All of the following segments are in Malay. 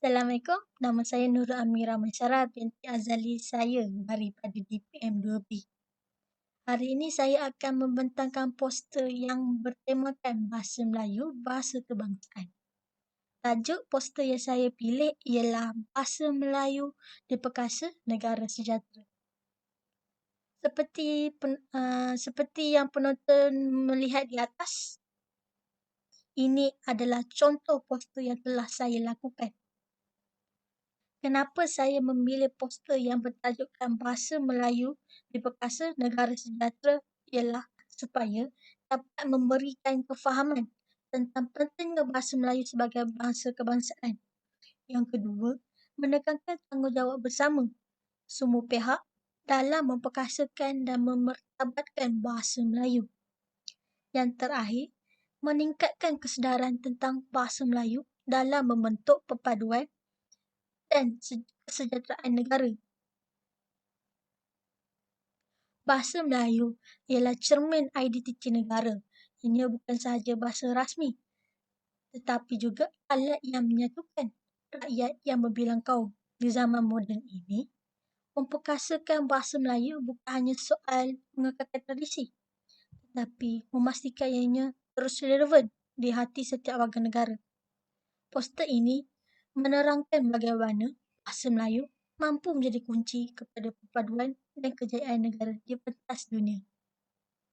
Assalamualaikum. Nama saya Nurul Amira Masyara binti Azali saya daripada DPM 2B. Hari ini saya akan membentangkan poster yang bertemakan Bahasa Melayu, Bahasa Kebangsaan. Tajuk poster yang saya pilih ialah Bahasa Melayu di Perkasa Negara Sejahtera. Seperti uh, seperti yang penonton melihat di atas, ini adalah contoh poster yang telah saya lakukan. Kenapa saya memilih poster yang bertajukkan Bahasa Melayu di Perkasa Negara Sejahtera ialah supaya dapat memberikan kefahaman tentang pentingnya bahasa Melayu sebagai bahasa kebangsaan. Yang kedua, menekankan tanggungjawab bersama semua pihak dalam memperkasakan dan memertabatkan bahasa Melayu. Yang terakhir, meningkatkan kesedaran tentang bahasa Melayu dalam membentuk perpaduan dan kesejahteraan negara. Bahasa Melayu ialah cermin identiti negara. Ini bukan sahaja bahasa rasmi, tetapi juga alat yang menyatukan rakyat yang berbilang kaum. Di zaman moden ini, memperkasakan bahasa Melayu bukan hanya soal mengekalkan tradisi, tetapi memastikan ianya terus relevan di hati setiap warga negara. Poster ini menerangkan bagaimana bahasa Melayu mampu menjadi kunci kepada perpaduan dan kejayaan negara di pentas dunia.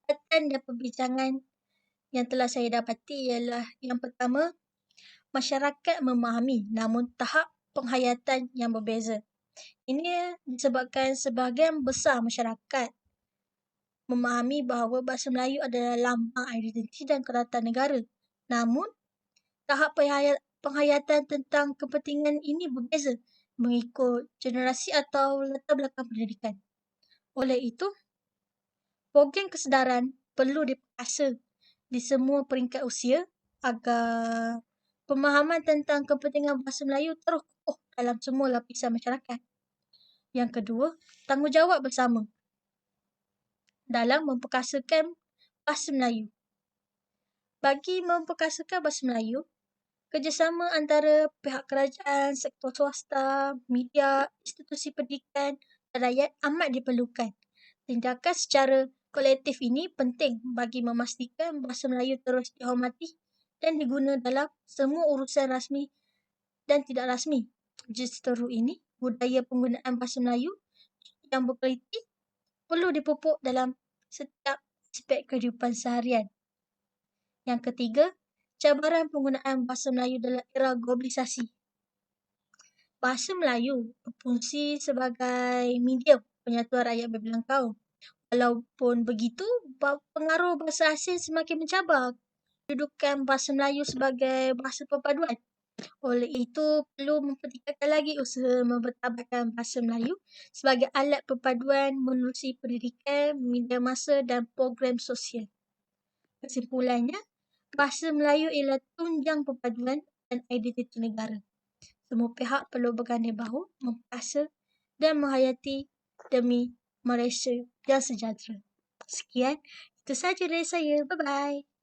Katan dan perbincangan yang telah saya dapati ialah yang pertama, masyarakat memahami namun tahap penghayatan yang berbeza. Ini disebabkan sebahagian besar masyarakat memahami bahawa bahasa Melayu adalah lambang identiti dan kerajaan negara. Namun, tahap penghayatan tentang kepentingan ini berbeza mengikut generasi atau latar belakang pendidikan. Oleh itu, program kesedaran perlu diperkasa di semua peringkat usia agar pemahaman tentang kepentingan bahasa Melayu terus kukuh dalam semua lapisan masyarakat. Yang kedua, tanggungjawab bersama dalam memperkasakan bahasa Melayu. Bagi memperkasakan bahasa Melayu, kerjasama antara pihak kerajaan, sektor swasta, media, institusi pendidikan dan rakyat amat diperlukan. Tindakan secara kolektif ini penting bagi memastikan bahasa Melayu terus dihormati dan diguna dalam semua urusan rasmi dan tidak rasmi. Justeru ini, budaya penggunaan bahasa Melayu yang berkualiti perlu dipupuk dalam setiap aspek kehidupan seharian. Yang ketiga, cabaran penggunaan bahasa Melayu dalam era globalisasi. Bahasa Melayu berfungsi sebagai medium penyatuan rakyat berbilang kaum. Walaupun begitu, pengaruh bahasa asing semakin mencabar kedudukan bahasa Melayu sebagai bahasa perpaduan. Oleh itu, perlu mempertingkatkan lagi usaha mempertabatkan bahasa Melayu sebagai alat perpaduan menerusi pendidikan, media masa dan program sosial. Kesimpulannya, Bahasa Melayu ialah tunjang perpaduan dan identiti negara. Semua pihak perlu berganding bahu, memperkasa dan menghayati demi Malaysia yang sejahtera. Sekian, itu sahaja dari saya. Bye-bye.